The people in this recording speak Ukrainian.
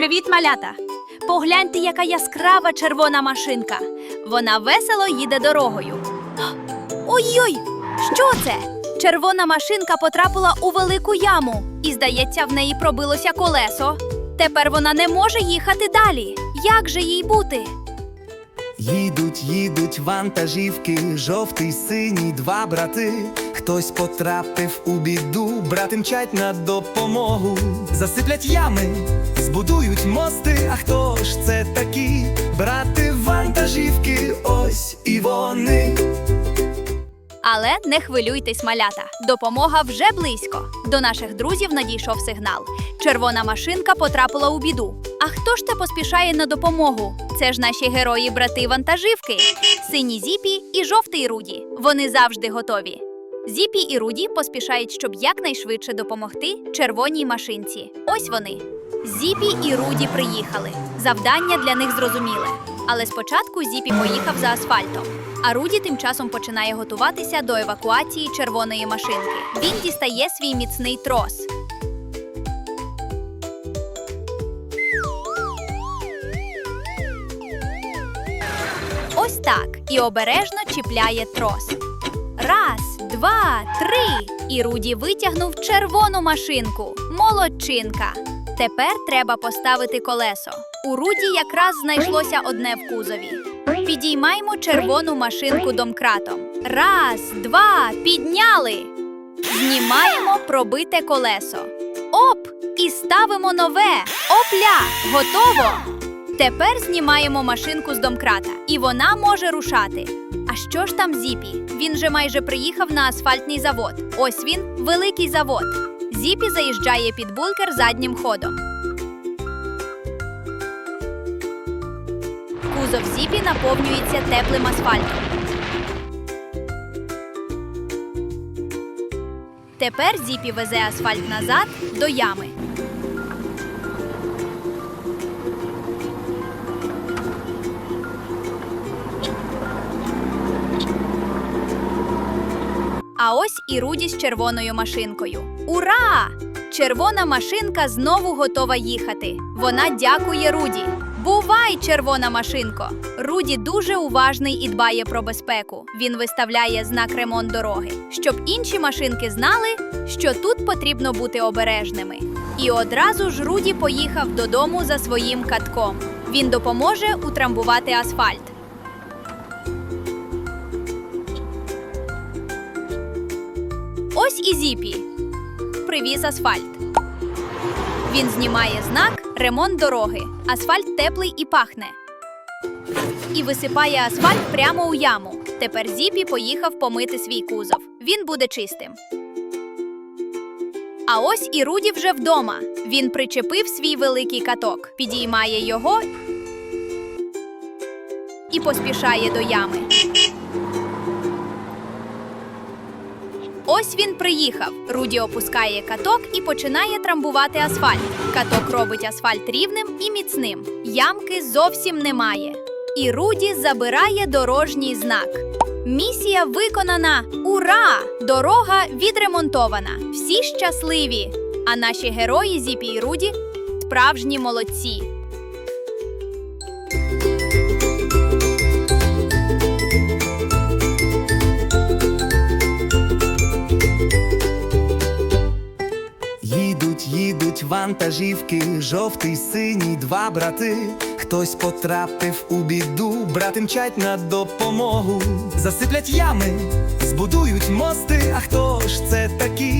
Привіт, малята! Погляньте, яка яскрава червона машинка. Вона весело їде дорогою. Ой-ой! Що це? Червона машинка потрапила у велику яму, і, здається, в неї пробилося колесо. Тепер вона не може їхати далі. Як же їй бути? Їдуть, їдуть вантажівки, жовтий, синій, два брати. Хтось потрапив у біду, брати мчать на допомогу. Засиплять ями, збудують мости. А хто ж це такі? Брати вантажівки, ось і вони. Але не хвилюйтесь, малята. Допомога вже близько. До наших друзів надійшов сигнал. Червона машинка потрапила у біду. А хто ж те поспішає на допомогу? Це ж наші герої брати вантажівки. Сині Зіпі і жовтий Руді. Вони завжди готові. Зіпі і Руді поспішають, щоб якнайшвидше допомогти червоній машинці. Ось вони. Зіпі і Руді приїхали. Завдання для них зрозуміле. Але спочатку Зіпі поїхав за асфальтом. А Руді тим часом починає готуватися до евакуації червоної машинки. Він дістає свій міцний трос. Ось так і обережно чіпляє трос. Раз, два, три. І Руді витягнув червону машинку. Молодчинка. Тепер треба поставити колесо. У Руді якраз знайшлося одне в кузові. Підіймаємо червону машинку домкратом. Раз, два, підняли. Знімаємо пробите колесо. Оп! І ставимо нове. Опля! Готово! Тепер знімаємо машинку з домкрата, і вона може рушати. А що ж там Зіпі? Він же майже приїхав на асфальтний завод. Ось він, великий завод. Зіпі заїжджає під бункер заднім ходом. Кузов Зіпі наповнюється теплим асфальтом. Тепер Зіпі везе асфальт назад до ями. А ось і Руді з червоною машинкою. Ура! Червона машинка знову готова їхати. Вона дякує Руді. Бувай, червона машинко! Руді дуже уважний і дбає про безпеку. Він виставляє знак ремонт дороги, щоб інші машинки знали, що тут потрібно бути обережними. І одразу ж Руді поїхав додому за своїм катком. Він допоможе утрамбувати асфальт. Ось і Зіпі. Привіз асфальт. Він знімає знак ремонт дороги. Асфальт теплий і пахне. І висипає асфальт прямо у яму. Тепер Зіпі поїхав помити свій кузов. Він буде чистим. А ось і Руді вже вдома. Він причепив свій великий каток, підіймає його і поспішає до ями. Ось він приїхав. Руді опускає каток і починає трамбувати асфальт. Каток робить асфальт рівним і міцним. Ямки зовсім немає. І Руді забирає дорожній знак. Місія виконана! Ура! Дорога відремонтована. Всі щасливі. А наші герої Зіпі і Руді справжні молодці. Вантажівки, жовтий, синій, два брати. Хтось потрапив у біду, брати мчать на допомогу. Засиплять ями, збудують мости. А хто ж це такі?